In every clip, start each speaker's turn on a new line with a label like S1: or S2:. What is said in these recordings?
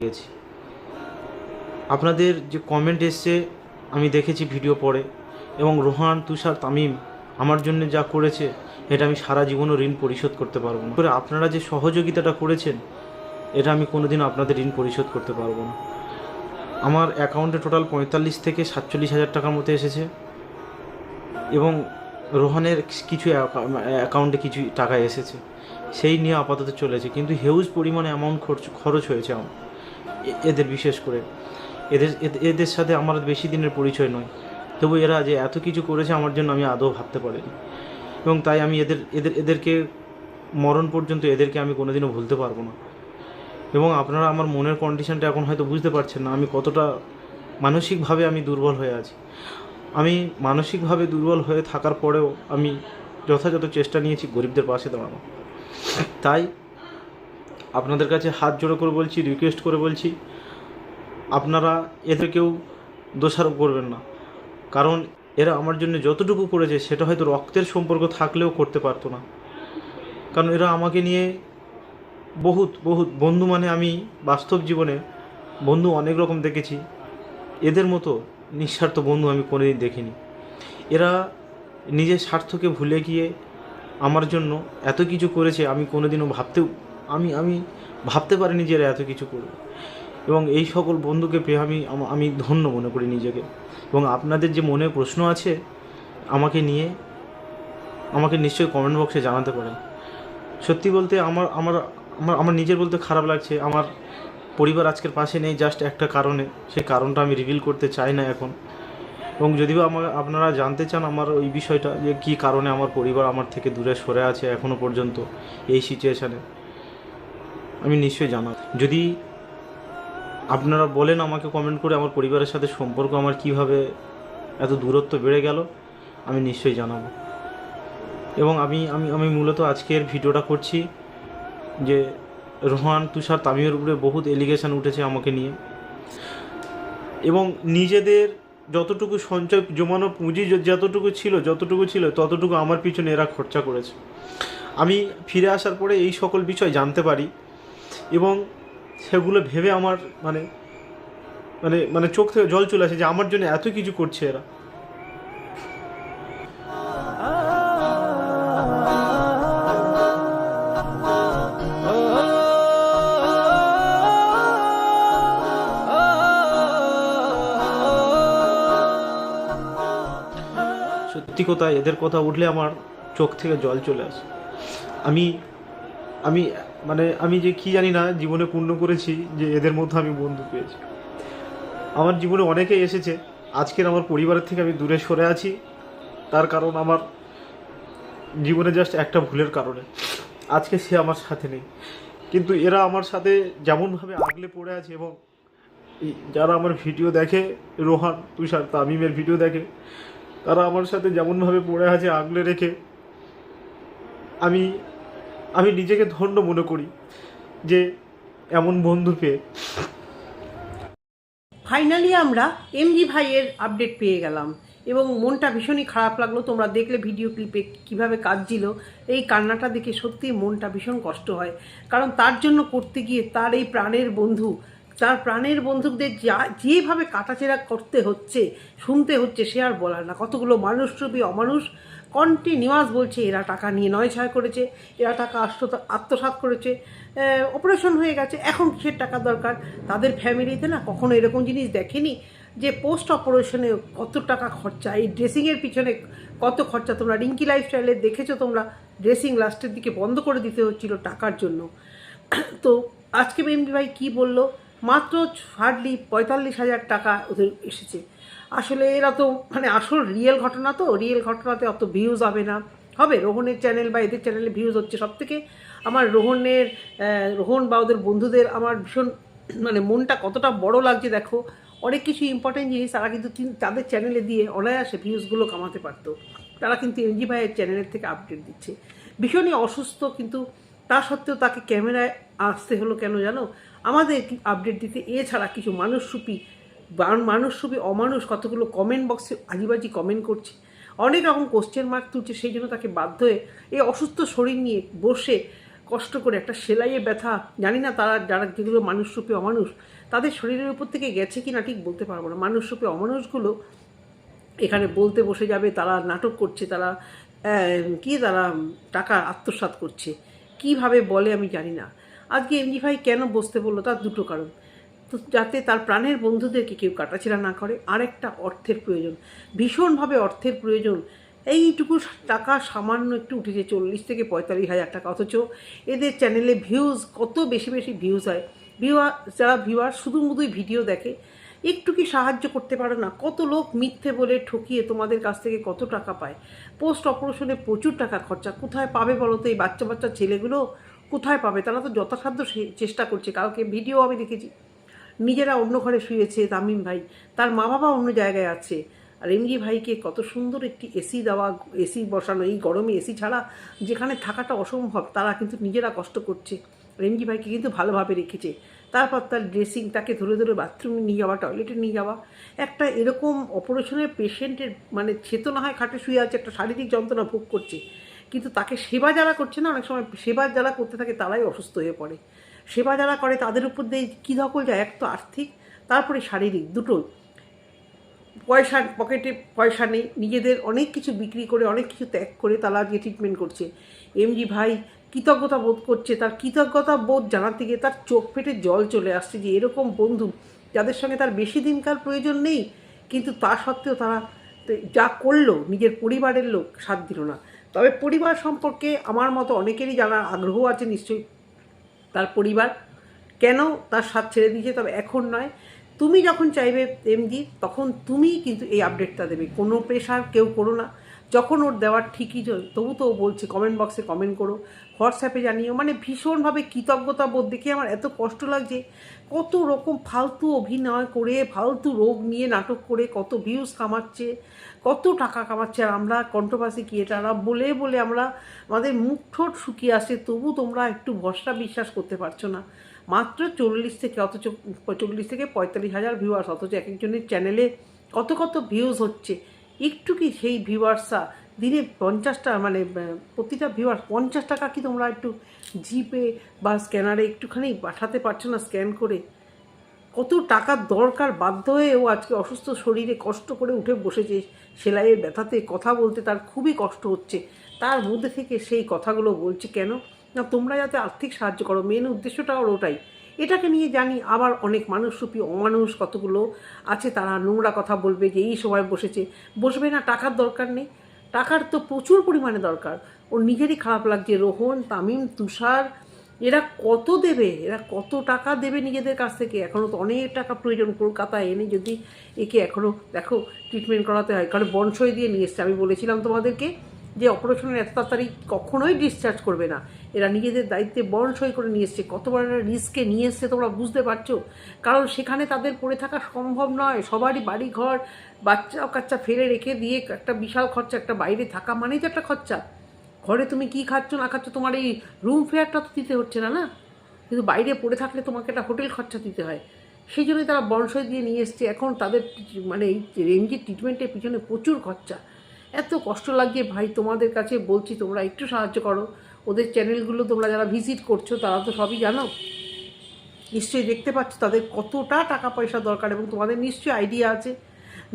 S1: গেছি আপনাদের যে কমেন্ট এসছে, আমি দেখেছি ভিডিও পরে। এবং রোহান, তুষার, তামিম, আমার জন্য যা করেছে, এটা আমি সারা জীবনও ঋণ পরিশোধ করতে পারব না। করে আপনারা যে সহযোগিতাটা করেছেন, এটা আমি কোনোদিন আপনাদের ঋণ পরিশোধ করতে পারব না। আমার অ্যাকাউন্টে টোটাল পঁয়তাল্লিশ থেকে সাতচল্লিশ হাজার টাকার মতো এসেছে। এবং রোহানের কিছু অ্যাকাউন্টে কিছু টাকা এসেছে। সেই নিয়ে আপাতত চলেছে। কিন্তু হিউজ পরিমাণে অ্যামাউন্ট খরচ খরচ হয়েছে আমার। এদের বিশেষ করে। এদের এদের সাথে আমার বেশি দিনের পরিচয় নয়। তবু এরা যে এত কিছু করেছে আমার জন্য আমি আদৌ ভাবতে পারিনি। এবং তাই আমি এদের এদের, এদেরকে মরণ পর্যন্ত এদেরকে আমি কোনোদিনও ভুলতে পারব না। এবং আপনারা আমার মনের কন্ডিশনটা এখন হয়তো বুঝতে পারছেন না, আমি কতটা মানসিকভাবে আমি দুর্বল হয়ে আছি। আমি মানসিকভাবে দুর্বল হয়ে থাকার পরেও আমি যথাযথ চেষ্টা নিয়েছি গরিবদের পাশে দাঁড়ানো। তাই আপনাদের কাছে হাত জোড়ো করে বলছি রিকোয়েস্ট করে বলছি, আপনারা এদের কেউ দোষারোপ করবেন না। কারণ এরা আমার জন্য যতটুকু করেছে, সেটা হয়তো রক্তের সম্পর্ক থাকলেও করতে পারতো না। কারণ এরা আমাকে নিয়ে বহুত বহুত বন্ধু মানে আমি বাস্তব জীবনে বন্ধু অনেক রকম দেখেছি। এদের মতো নিঃস্বার্থ বন্ধু আমি কোনোদিন দেখিনি। এরা নিজের স্বার্থকে ভুলে গিয়ে আমার জন্য এত কিছু করেছে, আমি কোনোদিনও ভাবতেও আমি আমি ভাবতে পারিনি যে এরা এত কিছু করবে। এবং এই সকল বন্ধুকে পেয়ে আমি আমি ধন্য মনে করি নিজেকে। এবং আপনাদের যে মনে প্রশ্ন আছে, আমাকে নিয়ে, আমাকে নিশ্চয়ই কমেন্ট বক্সে জানাতে পারেন। সত্যি বলতে আমার আমার আমার আমার নিজের বলতে খারাপ লাগছে। আমার পরিবার আজকের পাশে নেই জাস্ট একটা কারণে। সেই কারণটা আমি রিভিল করতে চাই না এখন। এবং যদিও আমার, আপনারা জানতে চান আমার ওই বিষয়টা, যে কী কারণে আমার পরিবার আমার থেকে দূরে সরে আছে এখনও পর্যন্ত এই সিচুয়েশানে আমি নিশ্চয়ই জানা যদি আপনারা বলেন আমাকে কমেন্ট করে আমার পরিবারের সাথে সম্পর্ক আমার কীভাবে এত দূরত্ব বেড়ে গেল, আমি নিশ্চয়ই জানাব। এবং আমি আমি আমি মূলত আজকের ভিডিওটা করছি যে রোহান, তুষার, তামিমের উপরে বহুত এলিগেশন উঠেছে আমাকে নিয়ে। এবং নিজেদের যতটুকু সঞ্চয়, জমানো পুঁজি যতটুকু ছিল যতটুকু ছিল, ততটুকু আমার পিছনে এরা খরচা করেছে। আমি ফিরে আসার পরে এই সকল বিষয় জানতে পারি। এবং সেগুলো ভেবে আমার মানে মানে মানে চোখ থেকে জল চলে আসে যে আমার জন্য এত কিছু করছে এরা। সত্যি কথা, এদের কথা উঠলে আমার চোখ থেকে জল চলে আসে। আমি আমি মানে আমি যে কি জানি না, জীবনে পূর্ণ করেছি যে এদের মধ্যে আমি বন্ধু পেয়েছি। আমার জীবনে অনেকেই এসেছে, আজকের আমার পরিবারের থেকে আমি দূরে সরে আছি। তার কারণ আমার জীবনে জাস্ট একটা ভুলের কারণে। আজকে সে আমার সাথে নেই। কিন্তু এরা আমার সাথে যেমনভাবে আগলে পড়ে আছে এবং যারা আমার ভিডিও দেখে, রোহান, তুষার, তামিমের ভিডিও দেখে, তারা আমার সাথে যেমনভাবে পড়ে আছে, আগলে রেখে, আমি আমি নিজেকে ধন্য মনে করি যে এমন বন্ধু পেয়ে।
S2: ফাইনালি আমরা এমজি ভাইয়ের আপডেট পেয়ে গেলাম এবং মনটা ভীষণই খারাপ লাগল। তোমরা দেখলে ভিডিও ক্লিপে কীভাবে কাঁদছিল। এই কান্নাটা দেখে সত্যি মনটা ভীষণ কষ্ট হয়। কারণ তার জন্য করতে গিয়ে তার এই প্রাণের বন্ধু, তার প্রাণের বন্ধুদের যা, যেভাবে কাটাছেড়া করতে হচ্ছে, শুনতে হচ্ছে সে আর বলার না। কতগুলো মানুষ রূপী অমানুষ কন্টিনিউয়াস বলছে, এরা টাকা নিয়ে নয় ছয় করেছে, এরা টাকা আত্মসাৎ করেছে অপারেশন হয়ে গেছে, এখন কিসের টাকা দরকার? তাদের ফ্যামিলিতে না কখনো এরকম জিনিস দেখেনি যে পোস্ট অপারেশনে কত টাকা খরচা, এই ড্রেসিংয়ের পিছনে কত খরচা? তোমরা রিঙ্কি লাইফস্টাইলে দেখেছ তোমরা ড্রেসিং লাস্টের দিকে বন্ধ করে দিতে হচ্ছিল টাকার জন্য। তো আজকে এমডি ভাই কী বলল? মাত্র হার্ডলি পঁয়তাল্লিশ হাজার টাকা ওদের এসেছে। আসলে এরা তো মানে আসল রিয়েল ঘটনা তো রিয়েল ঘটনাতে অত ভিউজ হবে না। হবে, রোহনের চ্যানেল বা এদের চ্যানেলে ভিউজ হচ্ছে। সব থেকে আমার রোহনের রোহন বা ওদের বন্ধুদের আমার ভীষণ মানে মনটা কতটা বড় লাগছে দেখো। অনেক কিছু ইম্পর্টেন্ট জিনিস তারা কিন্তু তাদের চ্যানেলে দিয়ে অনায়াসে ভিউজগুলো কামাতে পারতো। তারা কিন্তু এনজি ভাইয়ের চ্যানেলের থেকে আপডেট দিচ্ছে। ভীষণই অসুস্থ, কিন্তু তা সত্ত্বেও তাকে ক্যামেরায় আসতে হলো কেন জানো? আমাদের আপডেট দিতে, এছাড়া কিছু মানুষরূপী বা- মানুষরূপী অমানুষ, কতগুলো কমেন্ট বক্সে আজিবাজি কমেন্ট করছে। অনেক রকম কোশ্চেন মার্ক তুলছে, সেই জন্য তাকে বাধ্য হয়ে এই অসুস্থ শরীর নিয়ে বসে কষ্ট করে একটা সেলাইয়ের ব্যথা, জানি না তারা যারা যেগুলো মানুষরূপী অমানুষ, তাদের শরীরের উপর থেকে গেছে কি না ঠিক বলতে পারব না। মানুষরূপী অমানুষগুলো এখানে বলতে বসে যাবে, তারা নাটক করছে, তারা কি তারা টাকা আত্মসাৎ করছে, কীভাবে বলে আমি জানি না। আজকে এমজি ভাই কেন বসতে বলল তার দুটো কারণ। তো যাতে তার প্রাণের বন্ধুদেরকে কেউ কাটাছেড়া না করে, আরেকটা অর্থের প্রয়োজন। ভীষণভাবে অর্থের প্রয়োজন। এইটুকু টাকা সামান্য একটু উঠেছে, চল্লিশ থেকে পঁয়তাল্লিশ হাজার টাকা। অথচ এদের চ্যানেলে ভিউজ কত বেশি বেশি ভিউজ হয়। ভিউয়ার যারা ভিউয়ার শুধু মুধুই ভিডিও দেখে, একটু কি সাহায্য করতে পারো না? কত লোক মিথ্যে বলে ঠকিয়ে তোমাদের কাছ থেকে কত টাকা পায়? পোস্ট অপারেশনে প্রচুর টাকা খরচা। কোথায় পাবে বলো তো এই বাচ্চা বাচ্চা ছেলেগুলো? কোথায় পাবে? তারা তো যথাসাধ্য চেষ্টা করছে। কালকে ভিডিও আমি দেখেছি। নিজেরা অন্য ঘরে শুয়েছে, তামিম ভাই। তার মা বাবা অন্য জায়গায় আছে। আর এমজি ভাইকে কত সুন্দর একটি এসি দেওয়া এসি বসানো, এই গরমে এসি ছাড়া যেখানে থাকাটা অসম্ভব, তারা কিন্তু নিজেরা কষ্ট করছে। আর এমজি ভাইকে কিন্তু ভালোভাবে রেখেছে। তারপর তার ড্রেসিং তাকে ধরে ধরে বাথরুমে নিয়ে যাওয়া, টয়লেটে নিয়ে যাওয়া। একটা এরকম অপারেশনের পেশেন্টের মানে সে তো না হয়, খাটে শুয়ে আছে, একটা শারীরিক যন্ত্রণা ভোগ করছে। কিন্তু তাকে সেবা যারা করছে না, অনেক সময় সেবা যারা করতে থাকে, তারাই অসুস্থ হয়ে পড়ে। সেবা যারা করে তাদের উপর দিয়ে কী ধকল যায়? এক তো আর্থিক, তারপরে শারীরিক দুটোই। পয়সা পকেটে পয়সা নেই, নিজেদের অনেক কিছু বিক্রি করে, অনেক কিছু ত্যাগ করে তারা আজকে ট্রিটমেন্ট করছে। এমজি ভাই কৃতজ্ঞতা বোধ করছে, তার কৃতজ্ঞতা বোধ জানাতে গিয়ে তার চোখ ফেটে জল চলে আসছে যে এরকম বন্ধু যাদের সঙ্গে তার বেশি দিনকার প্রয়োজন নেই, কিন্তু তা সত্ত্বেও তারা যা করল, নিজের পরিবারের লোক সাথ দিল না। তবে পরিবার সম্পর্কে আমার মতো অনেকেরই জানার আগ্রহ আছে নিশ্চয়ই। তার পরিবার। কেন তার সাথ ছেড়ে দিয়েছে? তবে এখন নয়। তুমি যখন চাইবে এমডি তখন তুমি কিন্তু এই আপডেটটা দেবে। কোনো প্রেশার কেউ করো না। যখন ওর দেওয়ার ঠিকই তবু তো বলছে কমেন্ট বক্সে কমেন্ট করো হোয়াটসঅ্যাপে জানিও। মানে ভীষণভাবে কৃতজ্ঞতা বোধ দেখে আমার এত কষ্ট লাগছে, কত রকম ফালতু অভিনয় করে, ফালতু রোগ নিয়ে নাটক করে, কত ভিউজ কামাচ্ছে, কত টাকা কামাচ্ছে। আর আমরা কন্ট্রোভার্সি ক্রিয়েটাররা বলে বলে আমরা, আমাদের মুখ ঠোঁট শুকিয়ে আসে তবু তোমরা একটু ভরসা বিশ্বাস করতে পারছ না। মাত্র চল্লিশ থেকে, অথচ চল্লিশ থেকে পঁয়তাল্লিশ হাজার ভিউয়ার্স অথচ এক একজনের চ্যানেলে কত কত ভিউজ হচ্ছে। একটু কি সেই ভিউয়ার্সরা দিনে পঞ্চাশটা মানে প্রতিটা ভিউয়ার্স পঞ্চাশ টাকা কি তোমরা একটু জিপে বা স্ক্যানারে একটুখানি পাঠাতে পারছ না স্ক্যান করে? কত টাকার দরকার? বাধ্য হয়ে ও আজকে অসুস্থ শরীরে কষ্ট করে উঠে বসেছে, সেলাইয়ের ব্যথাতে কথা বলতে তার খুবই কষ্ট হচ্ছে। তার মধ্যে থেকে সেই কথাগুলো বলছে কেন? না, তোমরা যাতে আর্থিক সাহায্য করো। মেন উদ্দেশ্যটা ওর ওটাই। এটাকে নিয়ে জানি আবার অনেক মানুষরূপী অমানুষ কতগুলো আছে, তারা নোংরা কথা বলবে যে এই সময় বসেছে। বসবে না, টাকার দরকার নেই। টাকার তো প্রচুর পরিমাণে দরকার। ওর নিজেরই খারাপ লাগছে, রোহন, তামিম, তুষার, এরা কত দেবে? এরা কত টাকা দেবে নিজেদের কাছ থেকে? এখনও তো অনেক টাকা প্রয়োজন কলকাতায় এনে যদি একে এখনও দেখো ট্রিটমেন্ট করাতে হয়। কারণ বনসই দিয়ে নিয়ে এসছে। আমি বলেছিলাম তোমাদেরকে যে অপারেশনের এত তাড়াতাড়ি কখনোই ডিসচার্জ করবে না। এরা নিজেদের দায়িত্বে বনসই করে নিয়ে এসছে। কত বড় রিস্কে নিয়ে এসছে তোমরা বুঝতে পারছ? কারণ সেখানে তাদের পড়ে থাকা সম্ভব নয়। সবারই বাড়ি ঘর বাচ্চা কাচ্চা ফেলে রেখে দিয়ে একটা বিশাল খরচা, একটা বাইরে থাকা মানেই তো একটা খরচা। ঘরে তুমি কি খাচ্ছ, না খাচ্ছ, তোমার এই রুম ফেয়ারটা তো দিতে হচ্ছে না না? কিন্তু বাইরে পড়ে থাকলে তোমাকে একটা হোটেল খরচা দিতে হয়। সেই জন্যই তারা বংশয় দিয়ে নিয়ে এসছে। এখন তাদের মানে এই রেঞ্জের ট্রিটমেন্টের পিছনে প্রচুর খরচা। এত কষ্ট লাগছে ভাই তোমাদের কাছে বলছি, তোমরা একটু সাহায্য করো। ওদের চ্যানেলগুলো তোমরা যারা ভিজিট করছ, তারা তো সবই জানো। নিশ্চয়ই দেখতে পাচ্ছ তাদের কতটা টাকা পয়সা দরকার এবং তোমাদের নিশ্চয়ই আইডিয়া আছে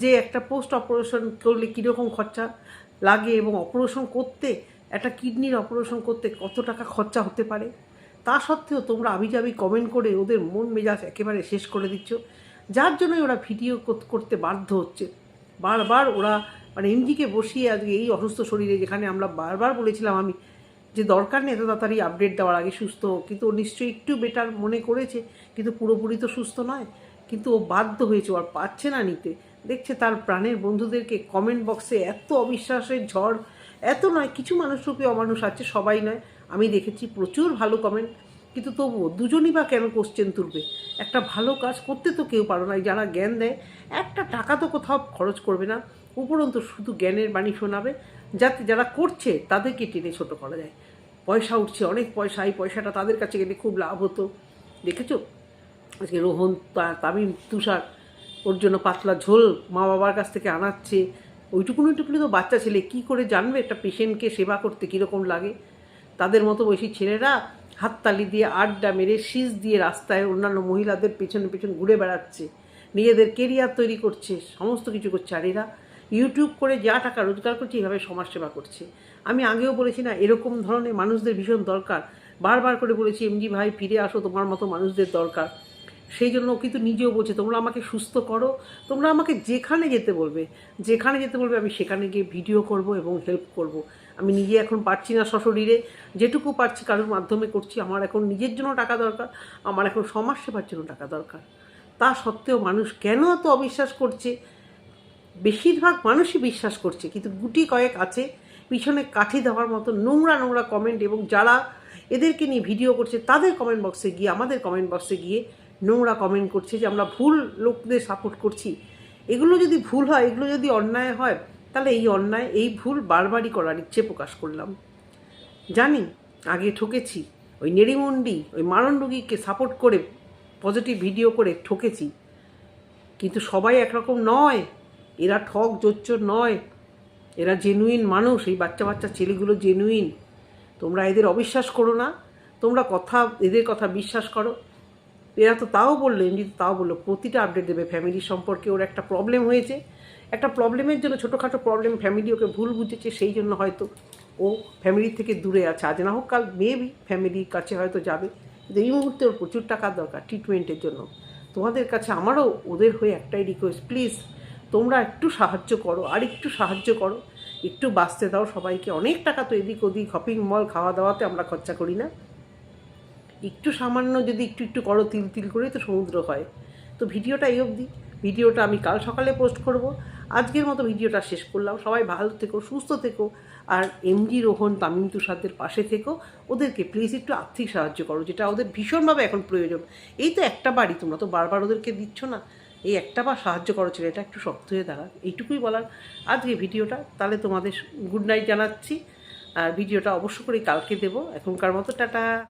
S2: যে একটা পোস্ট অপারেশন করলে কীরকম খরচা লাগে এবং অপারেশন করতে, একটা কিডনির অপারেশন করতে কত টাকা খরচা হতে পারে। তা সত্ত্বেও তোমরা আবিজাবি কমেন্ট করে ওদের মন মেজাজ একেবারে শেষ করে দিচ্ছ। যার জন্যই ওরা ভিডিও করতে বাধ্য হচ্ছে। বারবার ওরা মানে এমজিকে বসিয়ে আজকে এই অসুস্থ শরীরে যেখানে আমরা বারবার বলেছিলাম আমি যে দরকার নেই এত তাড়াতাড়ি আপডেট দেওয়ার, আগে সুস্থ। কিন্তু ও নিশ্চয়ই একটু বেটার মনে করেছে, কিন্তু পুরোপুরি তো সুস্থ নয়। কিন্তু ও বাধ্য হয়েছে আর পাচ্ছে না নিতে। দেখছে তার প্রাণের বন্ধুদেরকে কমেন্ট বক্সে এত অবিশ্বাসের ঝড়, এত নয়, কিছু মানুষ রূপে অমানুষ আছে, সবাই নয়। আমি দেখেছি প্রচুর ভালো কমেন্ট কিন্তু তবুও দুজনই বা কেন কোশ্চেন তুলবে? একটা ভালো কাজ করতে তো কেউ পারো না। যারা জ্ঞান দেয়, একটা টাকা তো কোথাও খরচ করবে না। উপরন্তু শুধু জ্ঞানের বাণী শোনাবে, যাতে যারা করছে, তাদেরকে টেনে ছোট করা যায়। পয়সা উঠছে, অনেক পয়সা, এই পয়সাটা তাদের কাছে গেলে খুব লাভ হতো। দেখেছ? আজকে রোহন তামিম, তুষার, ওর জন্য পাতলা ঝোল মা বাবার কাছ থেকে আনাচ্ছে। ওইটুকুন ওইটুকুনি তো বাচ্চা ছেলে, কি করে জানবে একটা পেশেন্টকে সেবা করতে কীরকম লাগে? তাদের মতো বয়সী ছেলেরা হাততালি দিয়ে আড্ডা মেরে শীষ দিয়ে রাস্তায় অন্যান্য মহিলাদের পেছনে পেছন ঘুরে বেড়াচ্ছে। নিজেদের কেরিয়ার তৈরি করছে, সমস্ত কিছু করছে। আর এরা ইউটিউব করে যা টাকা রোজগার করছে এইভাবে সমাজসেবা করছে। আমি আগেও বলেছি না, এরকম ধরনের মানুষদের ভীষণ দরকার। বারবার করে বলেছি, এমজি ভাই, ফিরে আসো, তোমার মতো মানুষদের দরকার। সেই জন্য ও কিন্তু নিজেও বলছে, তোমরা আমাকে সুস্থ করো, তোমরা আমাকে যেখানে যেতে বলবে, যেখানে যেতে বলবে, আমি সেখানে গিয়ে ভিডিও করব এবং হেল্প করব। আমি নিজে এখন পারছি না সশরীরে, যেটুকু পারছি কারোর মাধ্যমে করছি, আমার এখন নিজের জন্য টাকা দরকার, আমার এখন সমাজ সেবার জন্য টাকা দরকার। তা সত্ত্বেও মানুষ কেন এত অবিশ্বাস করছে? বেশিরভাগ মানুষই বিশ্বাস করছে, কিন্তু গুটি কয়েক আছে, পিছনে কাঠি দেওয়ার মতো নোংরা নোংরা কমেন্ট এবং যারা এদেরকে নিয়ে ভিডিও করছে, তাদের কমেন্ট বক্সে গিয়ে, আমাদের কমেন্ট বক্সে গিয়ে নোংরা কমেন্ট করছে যে আমরা ভুল লোকদের সাপোর্ট করছি। এগুলো যদি ভুল হয়, এগুলো যদি অন্যায় হয়, তাহলে এই অন্যায়, এই ভুল বারবারই করার ইচ্ছে প্রকাশ করলাম। জানি, আগে ঠকেছি, ওই নেড়িমুন্ডি, ওই মারণ রুগীকে সাপোর্ট করে পজিটিভ ভিডিও করে ঠকেছি। কিন্তু সবাই একরকম নয়, এরা ঠক জোচ্চর নয়, এরা জেনুইন মানুষ, এই বাচ্চা বাচ্চা ছেলেগুলো জেনুইন তোমরা এদের অবিশ্বাস করো না, তোমরা কথা, এদের কথা বিশ্বাস করো। এরা তো তাও বলল, এমনি তাও বলল, প্রতিটা আপডেট দেবে ফ্যামিলি সম্পর্কে, ওর একটা প্রবলেম হয়েছে। একটা প্রবলেমের জন্য ছোটোখাটো প্রবলেম ফ্যামিলি ওকে ভুল বুঝেছে, সেই জন্য হয়তো ও ফ্যামিলির থেকে দূরে আছে। আজ না হোক, কাল মেবি ফ্যামিলির কাছে হয়তো যাবে। কিন্তু এই মুহূর্তে ওর প্রচুর টাকার দরকার ট্রিটমেন্টের জন্য। তোমাদের কাছে আমারও ওদের হয়ে একটাই রিকোয়েস্ট প্লিজ তোমরা একটু সাহায্য করো, আর একটু সাহায্য করো। একটু বাঁচতে দাও সবাইকে। অনেক টাকা তো এদিক ওদিক শপিং মল খাওয়া দাওয়াতে আমরা খরচা করি না। একটু সামান্য যদি একটু একটু করো, তিল তিল করেই তো সমুদ্র হয়। তো ভিডিওটা এই অবধি। ভিডিওটা আমি কাল সকালে পোস্ট করব। আজকের মতো ভিডিওটা শেষ করলাম। সবাই ভালো থেকো, সুস্থ থেকো, আর এমজি রোহন তামিম তুষারদের পাশে থেকো। ওদেরকে প্লিজ একটু আর্থিক সাহায্য করো, যেটা ওদের ভীষণভাবে এখন প্রয়োজন। এই তো একটা বাড়ি, তোমরা তো বারবার ওদেরকে দিচ্ছ না। এই একটা বার সাহায্য করো ছেলে, এটা একটু শক্ত হয়ে দাঁড়াক। এইটুকুই বলার। আজকে ভিডিওটা, তাহলে তোমাদের গুড নাইট জানাচ্ছি। আর ভিডিওটা অবশ্য করে কালকে দেবো। এখনকার মতো, টাটা।